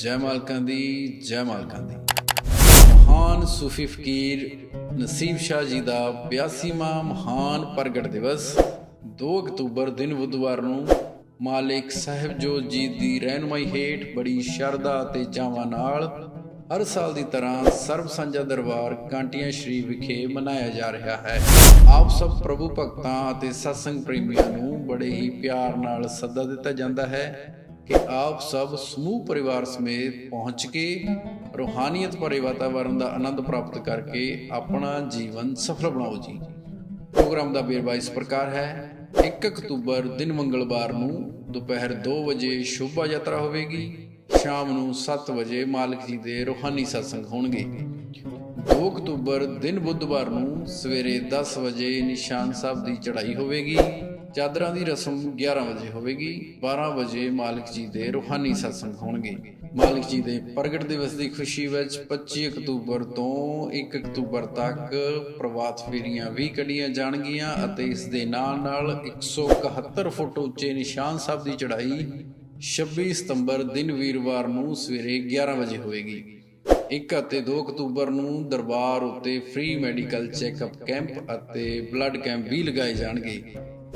ਜੈ ਮਾਲਕਾਂ ਦੀ, ਜੈ ਮਾਲਕਾਂ ਦੀ। ਮਹਾਨ ਸੂਫੀ ਫਕੀਰ ਨਸੀਬ ਸ਼ਾਹ ਜੀ ਦਾ 82ਵਾਂ ਮਹਾਨ ਪ੍ਰਗਟ ਦਿਵਸ 2 ਅਕਤੂਬਰ ਦਿਨ ਬੁੱਧਵਾਰ ਨੂੰ ਮਾਲਿਕ ਸਾਹਿਬ ਜੋਤ ਜੀ ਦੀ ਰਹਿਨਮਾਈ ਹੇਠ ਬੜੀ ਸ਼ਰਧਾ ਤੇ ਚਾਵਾਂ ਨਾਲ ਹਰ ਸਾਲ ਦੀ ਤਰ੍ਹਾਂ ਸਰਬ ਸਾਂਝਾ ਦਰਬਾਰ ਕਾਂਟੀਆਂ ਸ਼ਰੀਫ ਵਿਖੇ ਮਨਾਇਆ ਜਾ ਰਿਹਾ ਹੈ। ਆਪ ਸਭ ਪ੍ਰਭੂ ਭਗਤਾਂ ਅਤੇ ਸਤਸੰਗ ਪ੍ਰੇਮੀਆਂ ਨੂੰ ਬੜੇ ਹੀ ਪਿਆਰ ਨਾਲ ਸੱਦਾ ਦਿੱਤਾ ਜਾਂਦਾ ਹੈ। ਕਿ ਆਪ ਸਭ ਸਮੂਹ ਪਰਿਵਾਰ ਸਮੇਤ ਪਹੁੰਚ ਕੇ ਰੂਹਾਨੀਅਤ ਭਰੇ ਵਾਤਾਵਰਣ ਦਾ ਆਨੰਦ ਪ੍ਰਾਪਤ ਕਰਕੇ ਆਪਣਾ ਜੀਵਨ ਸਫਲ ਬਣਾਓ ਜੀ। ਪ੍ਰੋਗਰਾਮ ਦਾ ਵੇਰਵਾ ਇਸ ਪ੍ਰਕਾਰ ਹੈ। 1 ਅਕਤੂਬਰ ਦਿਨ ਮੰਗਲਵਾਰ ਨੂੰ ਦੁਪਹਿਰ 2 ਵਜੇ ਸ਼ੋਭਾ ਯਾਤਰਾ ਹੋਵੇਗੀ। ਸ਼ਾਮ ਨੂੰ 7 ਵਜੇ ਮਾਲਕ ਜੀ ਦੇ ਰੂਹਾਨੀ ਸਤਸੰਗ ਹੋਣਗੇ। 2 ਅਕਤੂਬਰ ਦਿਨ ਬੁੱਧਵਾਰ ਨੂੰ ਸਵੇਰੇ 10 ਵਜੇ ਨਿਸ਼ਾਨ ਸਾਹਿਬ ਦੀ ਚੜ੍ਹਾਈ ਹੋਵੇਗੀ। ਚਾਦਰਾਂ ਦੀ ਰਸਮ 11 ਵਜੇ ਹੋਵੇਗੀ। 12 ਵਜੇ ਮਾਲਕ ਜੀ ਦੇ ਰੂਹਾਨੀ ਸਤਸੰਗ ਹੋਣਗੇ। ਮਾਲਕ ਜੀ ਦੇ ਪ੍ਰਗਟ ਦਿਵਸ ਦੀ ਖੁਸ਼ੀ ਵਿੱਚ 25 ਅਕਤੂਬਰ ਤੋਂ 1 ਅਕਤੂਬਰ ਤੱਕ ਪ੍ਰਵਾਤ ਫੇਰੀਆਂ ਵੀ ਕੱਢੀਆਂ ਜਾਣਗੀਆਂ ਅਤੇ ਇਸ ਦੇ ਨਾਲ ਨਾਲ 171 ਫੁੱਟ ਉੱਚੇ ਨਿਸ਼ਾਨ ਸਾਹਿਬ ਦੀ ਚੜ੍ਹਾਈ 26 ਸਤੰਬਰ ਦਿਨ ਵੀਰਵਾਰ ਨੂੰ ਸਵੇਰੇ 11 ਵਜੇ ਹੋਵੇਗੀ। 1 ਅਤੇ 2 ਅਕਤੂਬਰ ਨੂੰ ਦਰਬਾਰ ਉੱਤੇ ਫ੍ਰੀ ਮੈਡੀਕਲ ਚੈੱਕਅਪ ਕੈਂਪ ਅਤੇ ਬਲੱਡ ਕੈਂਪ ਵੀ ਲਗਾਏ ਜਾਣਗੇ।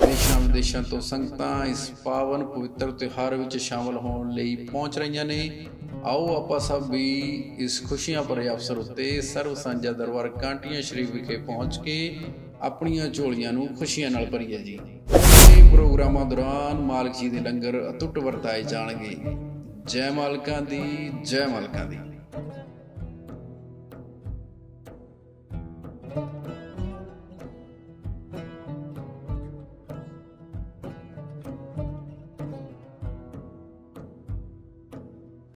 ਦੇਸ਼ਾਂ ਵਿਦੇਸ਼ਾਂ ਤੋਂ ਸੰਗਤਾਂ ਇਸ ਪਾਵਨ ਪਵਿੱਤਰ ਤਿਉਹਾਰ ਵਿੱਚ ਸ਼ਾਮਲ ਹੋਣ ਲਈ ਪਹੁੰਚ ਰਹੀਆਂ ਨੇ। ਆਓ ਆਪਾਂ ਸਭ ਵੀ ਇਸ ਖੁਸ਼ੀਆਂ ਭਰੇ ਅਵਸਰ ਉੱਤੇ ਸਰਵ ਸਾਂਝਾ ਦਰਬਾਰ ਕਾਂਟੀਆਂ ਸ਼ਰੀਫ ਵਿਖੇ ਪਹੁੰਚ ਕੇ ਆਪਣੀਆਂ ਝੋਲੀਆਂ ਨੂੰ ਖੁਸ਼ੀਆਂ ਨਾਲ ਭਰੀਏ ਜੀ। ਇਹ ਪ੍ਰੋਗਰਾਮਾਂ ਦੌਰਾਨ ਮਾਲਕ ਜੀ ਦੇ ਲੰਗਰ ਅਤੁੱਟ ਵਰਤਾਏ ਜਾਣਗੇ। ਜੈ ਮਾਲਕਾਂ ਦੀ, ਜੈ ਮਾਲਕਾਂ ਦੀ। Música